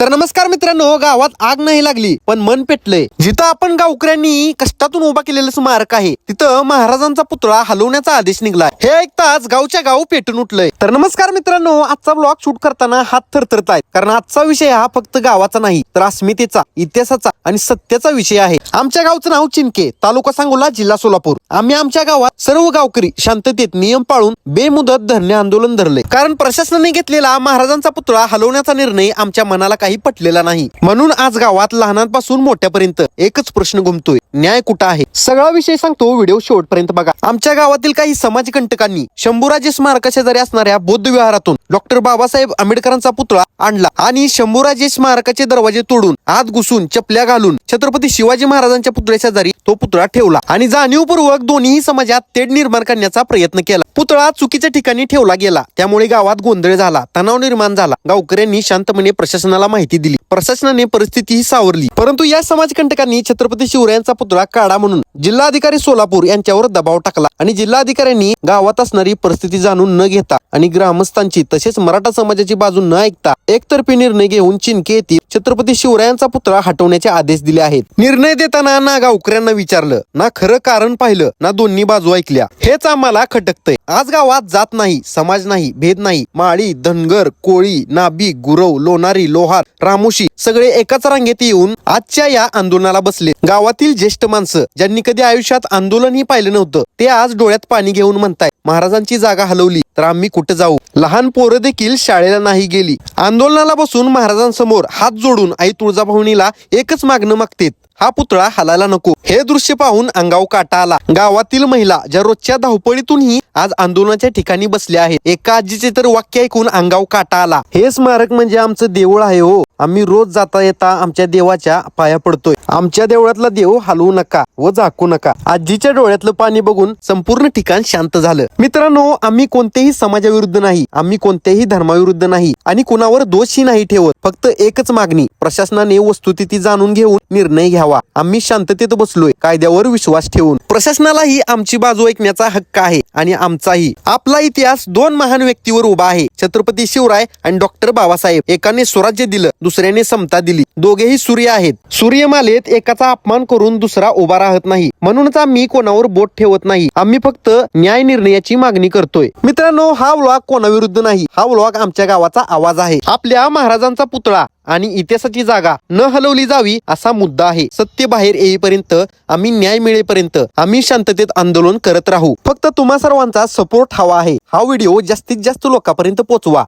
तर नमस्कार मित्रांनो हो, गावात आग नाही लागली पण मन पेटलंय. जिथं आपण गावकऱ्यांनी कष्टातून उभा केलेलं स्मारक आहे तिथं महाराजांचा पुतळा हलवण्याचा आदेश निघला हे ऐकताच गावच्या गाव पेटून उठलंय. तर नमस्कार मित्रांनो आजचा ब्लॉग शूट करताना हात थरथरत आहेत. कारण आजचा विषय हा फक्त गावाचा नाही तर अस्मितेचा इतिहासाचा आणि सत्याचा विषय आहे. आमच्या गावचं नाव चिनके तालुका सांगोला जिल्हा सोलापूर. आम्ही आमच्या गावात सर्व गावकरी शांततेत नियम पाळून बेमुदत धरणे आंदोलन धरले कारण प्रशासनाने घेतलेला महाराजांचा पुतळा हलवण्याचा निर्णय आमच्या मनाला काही पटलेला नाही. म्हणून आज गावात लहानांपासून मोठ्यापर्यंत एकच प्रश्न घुमतोय. न्याय कुठं आहे? सगळा विषय सांगतो व्हिडिओ शेवटपर्यंत बघा. आमच्या गावातील काही समाजकंटकांनी शंभूराजे स्मारकाशेजारी असणाऱ्या बौद्ध विहारातून डॉक्टर बाबासाहेब आंबेडकरांचा पुतळा आणला आणि शंभूराजे स्मारकाचे दरवाजे तोडून आत घुसून चपल्या घालून छत्रपती शिवाजी महाराजांच्या पुतळ्याच्या जारी तो पुतळा ठेवला आणि जाणीवपूर्वक दोन्ही समाजात तेढ निर्माण करण्याचा प्रयत्न केला. पुतळा चुकीच्या ठिकाणी ठेवला गेला. त्यामुळे गावात गोंधळ झाला तणाव निर्माण झाला. गावकऱ्यांनी शांतपणे प्रशासनाला माहिती दिली. प्रशासनाने परिस्थिती ही सावरली. परंतु या समाजकंटकांनी छत्रपती शिवरायांचा पुतळा काढा म्हणून जिल्हाधिकारी सोलापूर यांच्यावर दबाव टाकला आणि जिल्हाधिकाऱ्यांनी गावात असणारी परिस्थिती जाणून न घेता आणि ग्रामस्थांची तसेच मराठा समाजाची बाजू न ऐकता एकतर्फी निर्णय घेऊन चिनके येथील छत्रपती शिवरायांचा पुतळा हटवण्याचे आदेश दिले आहेत. निर्णय देताना ना गावकऱ्यांना विचारलं ना खरं कारण पाहिलं ना दोन्ही बाजू ऐकल्या. हेच आम्हाला खटकतंय. आज गावात जात नाही समाज नाही भेद नाही. माळी धनगर कोळी नाभी गुरव लोणारी लोहार रामोशी सगळे एकाच रांगेत येऊन आजच्या या आंदोलनाला बसले. गावातील ज्येष्ठ माणसं ज्यांनी कधी आयुष्यात आंदोलनही पाहिलं नव्हतं ते आज डोळ्यात पाणी घेऊन म्हणताय महाराजांची जागा हलवली तर आम्ही कुठे जाऊ? लहान पोरं देखील शाळेला नाही गेली. आंदोलनाला बसून महाराजांसमोर हात जोडून आई तुळजाभवनीला एकच मागणं मागतेत हा पुतळा हलायला नको. हे दृश्य पाहून अंगाव काटा आला. गावातील महिला ज्या रोजच्या धावपळीतूनही आज आंदोलनाच्या ठिकाणी बसल्या आहेत एका आजीचे तर वाक्य ऐकून अंगाव काटा आला. हे स्मारक म्हणजे आमचं देऊळ आहे हो. आम्ही रोज जाता येता आमच्या देवाच्या पाया पडतोय. आमच्या देवळातला देव हलवू नका व झाकू नका. आजीच्या डोळ्यातलं पाणी बघून संपूर्ण ठिकाण शांत झालं. मित्रांनो आम्ही कोणतेही समाजाविरुद्ध नाही. आम्ही कोणत्याही धर्माविरुद्ध नाही. आणि कुणावर दोषही नाही ठेवत. फक्त एकच मागणी प्रशासनाने वस्तुस्थिती जाणून घेऊन निर्णय घ्यावा. आम्ही शांततेत बसलोय कायद्यावर विश्वास ठेवून. प्रशासनालाही आमची बाजू ऐकण्याचा हक्क आहे आणि आमचाही. आपला इतिहास दोन महान व्यक्तीवर उभा आहे छत्रपती शिवराय आणि डॉक्टर बाबासाहेब. एकाने स्वराज्य दिलं दुसऱ्याने समता दिली. दोघेही सूर्य आहेत. सूर्यमालेत एकाचा अपमान करून दुसरा उभा राहत नाही. म्हणूनच आम्ही कोणावर बोट ठेवत नाही. आम्ही फक्त न्याय निर्णयाची मागणी करतोय. मित्रांनो हा व्लॉग कोणाविरुद्ध नाही. हा व्लॉग आमच्या गावाचा आवाज आहे. आपल्या महाराजांचा पुतळा आणि इतिहासाची जागा न हलवली जावी असा मुद्दा आहे. सत्य बाहेर येईपर्यंत आम्ही न्याय मिळेपर्यंत आम्ही शांततेत आंदोलन करत राहू. फक्त तुम्हा सर्वांचा सपोर्ट हवा आहे. हा व्हिडिओ जास्तीत जास्त लोकांपर्यंत पोहोचवा